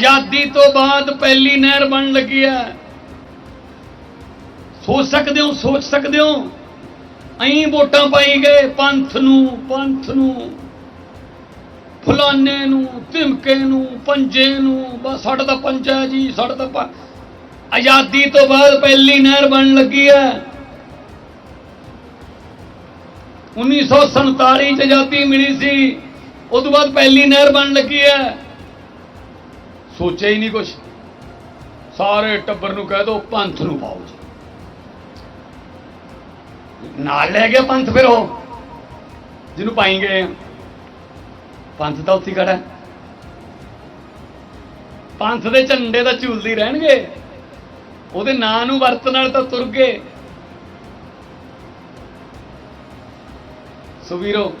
ਆਜ਼ਾਦੀ ਤੋਂ ਬਾਅਦ ਪਹਿਲੀ ਨਹਿਰ ਬਣ ਲੱਗੀ ਹੈ। ਸੋਚ ਸਕਦੇ ਹੋ, ਸੋਚ ਸਕਦੇ ਹੋ? ਅਹੀਂ ਵੋਟਾਂ ਪਾਈ ਗਏ, ਪੰਥ ਨੂੰ ਪੰਥ ਨੂੰ ਫਲਾਨੇ ਨੂੰ, ਧਿਮਕੇ ਨੂੰ, ਪੰਜੇ ਨੂੰ, ਬਸ ਸਾਡਾ ਤਾਂ ਪੰਜਾ ਹੈ ਜੀ, ਸਾਡਾ ਤਾਂ ਆਜ਼ਾਦੀ ਤੋਂ ਬਾਅਦ ਪਹਿਲੀ ਨਹਿਰ ਬਣ ਲੱਗੀ ਹੈ। 1947 ਚ ਆਜ਼ਾਦੀ ਮਿਲੀ ਸੀ ਉਸ ਤੋਂ ਬਾਅਦ ਪਹਿਲੀ ਨਹਿਰ ਬਣ ਲੱਗੀ ਹੈ। ਸੋਚਿਆ ਹੀ ਨਹੀਂ ਕੁਛ। ਸਾਰੇ ਟੱਬਰ ਨੂੰ ਕਹਿ ਦੋ, ਪੰਥ ਨੂੰ ਪਾਓ ਜੀ। ਨਾਲ ਲੈ ਗਿਆ ਪੰਥ ਫਿਰ ਉਹ, ਜਿਹਨੂੰ ਪਾਏਂਗੇ ਪੰਥ ਤਾਂ ਉੱਥੇ ਖੜਾ ਪੰਥ ਦੇ ਝੰਡੇ ਤਾਂ ਝੂਲਦੀ ਰਹਿਣਗੇ। ਉਹਦੇ ਨਾਂ ਨੂੰ ਵਰਤਣ ਨਾਲ ਤਾਂ ਤੁਰ ਗਏ। ਸੋ ਵੀਰੋ,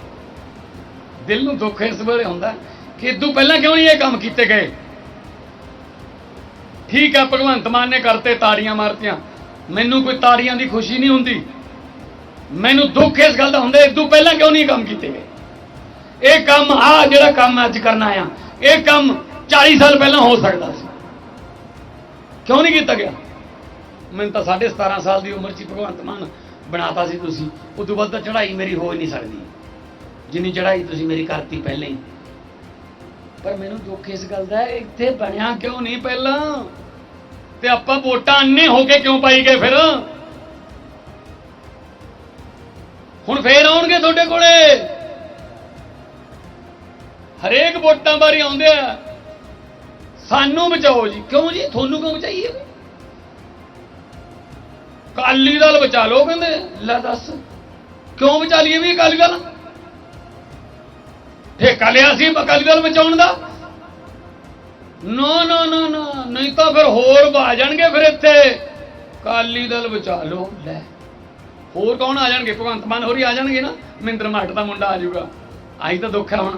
ਦਿਲ ਨੂੰ ਦੁੱਖ ਇਸ ਵੇਲੇ ਹੁੰਦਾ ਕਿ ਇਦੋਂ ਪਹਿਲਾਂ ਕਿਉਂ ਨਹੀਂ ਇਹ ਕੰਮ ਕੀਤੇ ਗਏ? ਠੀਕ ਹੈ ਭਗਵੰਤ ਮਾਨ ਨੇ ਕਰਤੇ ਤਾੜੀਆਂ ਮਾਰਤੀਆਂ। ਮੈਨੂੰ ਕੋਈ ਤਾੜੀਆਂ ਦੀ ਖੁਸ਼ੀ ਨਹੀਂ ਹੁੰਦੀ। ਮੈਨੂੰ ਦੁੱਖ ਇਸ ਗੱਲ ਦਾ ਹੁੰਦਾ ਇਦੋਂ ਪਹਿਲਾਂ ਕਿਉਂ ਨਹੀਂ ਕੰਮ ਕੀਤੇ ਗਏ? ਇਹ ਕੰਮ ਆ ਜਿਹੜਾ ਕੰਮ ਅੱਜ ਕਰਨਾ ਆ। ਇਹ ਕੰਮ 40 ਸਾਲ ਪਹਿਲਾਂ ਹੋ ਸਕਦਾ ਸੀ। ਕਿਉਂ ਨਹੀਂ ਕੀਤਾ ਗਿਆ? ਮੈਨੂੰ ਤਾਂ 17.5 ਸਾਲ ਦੀ ਉਮਰ 'ਚ ਭਗਵੰਤ ਮਾਨ ਬਣਾਤਾ ਸੀ ਤੁਸੀਂ। ਉਸ ਤੋਂ ਬਾਅਦ ਤਾਂ ਚੜ੍ਹਾਈ ਮੇਰੀ ਹੋ ਹੀ ਨਹੀਂ ਸਕਦੀ। ਜਿੰਨੀ ਚੜ੍ਹਾਈ ਤੁਸੀਂ ਮੇਰੀ ਕਰਤੀ ਪਹਿਲਾਂ ਹੀ। ਪਰ ਮੈਨੂੰ ਦੁੱਖ ਇਸ ਗੱਲ ਦਾ ਇੱਥੇ ਬਣਿਆ ਕਿਉਂ ਨਹੀਂ ਪਹਿਲਾਂ? ਤੇ ਆਪਾਂ ਵੋਟਾਂ ਅੰਨੇ ਹੋ ਕੇ ਕਿਉਂ ਪਾਈ ਗਏ ਫਿਰ? ਹੁਣ ਫੇਰ ਆਉਣਗੇ ਤੁਹਾਡੇ ਕੋਲੇ? ਹਰੇਕ ਵੋਟਾਂ ਬਾਰੇ ਆਉਂਦੇ ਆ। ਸਾਨੂੰ ਬਚਾਓ ਜੀ। ਕਿਉਂ ਜੀ? ਤੁਹਾਨੂੰ ਕਿਉਂ ਬਚਾਈਏ ਕਾਲੀ ਦਲ ਬਚਾ ਲਓ ਕਹਿੰਦੇ। ਲੈ ਦੱਸ। ਕਿਉਂ ਬਚਾ ਲਈਏ ਵੀ ਅਕਾਲੀ ਦਲ? ਠੇਕਾ ਲਿਆ ਸੀ ਅਕਾਲੀ ਦਲ ਬਚਾਉਣ ਦਾ? ਨੋ ਨੋ ਨੋ ਨੋ ਨਹੀਂ ਤਾਂ ਫਿਰ ਹੋਰ ਆ ਜਾਣਗੇ ਫਿਰ ਇੱਥੇ। ਕਾਲੀ ਦਲ ਬਚਾ ਲਓ, ਲੈ। ਹੋਰ ਕੌਣ ਆ ਜਾਣਗੇ? ਭਗਵੰਤ ਮਾਨ ਹੋਰੀ ਆ ਜਾਣਗੇ ਨਾ? ਮਹਿੰਦਰ ਮਾਟ ਦਾ ਮੁੰਡਾ ਆ ਜਾਊਗਾ। ਆਹੀ ਤਾਂ ਦੁੱਖ ਹੈ ਹੁਣ।